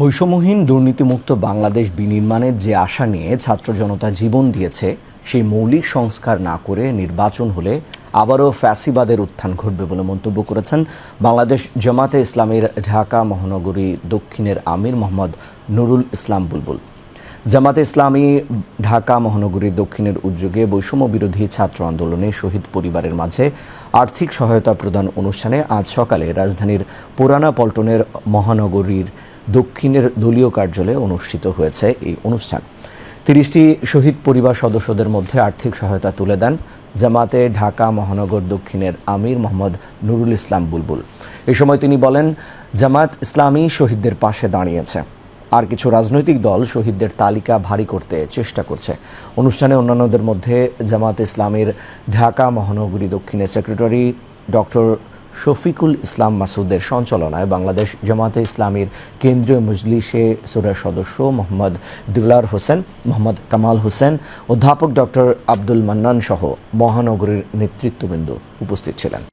বৈষম্যহীন, দুর্নীতিমুক্ত বাংলাদেশ বিনির্মাণের যে আশা নিয়ে ছাত্র জনতা জীবন দিয়েছে, সেই মৌলিক সংস্কার না করে নির্বাচন হলে আবারও ফ্যাসিবাদের উত্থান ঘটবে বলে মন্তব্য করেছেন বাংলাদেশ জামাতে ইসলামের ঢাকা মহানগরী দক্ষিণের আমির মোহাম্মদ নুরুল ইসলাম বুলবুল। জামাতে ইসলামী ঢাকা মহানগরী দক্ষিণের উদ্যোগে বৈষম্য বিরোধী ছাত্র আন্দোলনে শহীদ পরিবারের মাঝে আর্থিক সহায়তা প্রদান অনুষ্ঠানে আজ সকালে রাজধানীর পুরানা পল্টনের মহানগরীর দক্ষিণের দলীয় কার্যালয়ে অনুষ্ঠিত হয়েছে এই অনুষ্ঠান। তিরিশটি শহীদ পরিবার সদস্যদের মধ্যে আর্থিক সহায়তা তুলে দেন জামাতে ঢাকা মহানগর দক্ষিণের আমির মোহাম্মদ নুরুল ইসলাম বুলবুল। এ সময় তিনি বলেন, জামাত ইসলামী শহীদদের পাশে দাঁড়িয়েছে। আর কিছু রাজনৈতিক দল শহীদদের তালিকা ভারী করতে চেষ্টা করছে। অনুষ্ঠানে অন্যান্যদের মধ্যে জামাত ইসলামের ঢাকা মহানগরী দক্ষিণের সেক্রেটারি ডক্টর শফিকুল ইসলাম মাসুদের সঞ্চালনায় বাংলাদেশ জামাতে ইসলামীর কেন্দ্রীয় মজলিসে সুরের সদস্য মোহাম্মদ দুলার হোসেন, মোহাম্মদ কামাল হোসেন, অধ্যাপক ডক্টর আব্দুল মান্নান সহ মহানগরীর নেতৃত্ববৃন্দ উপস্থিত ছিলেন।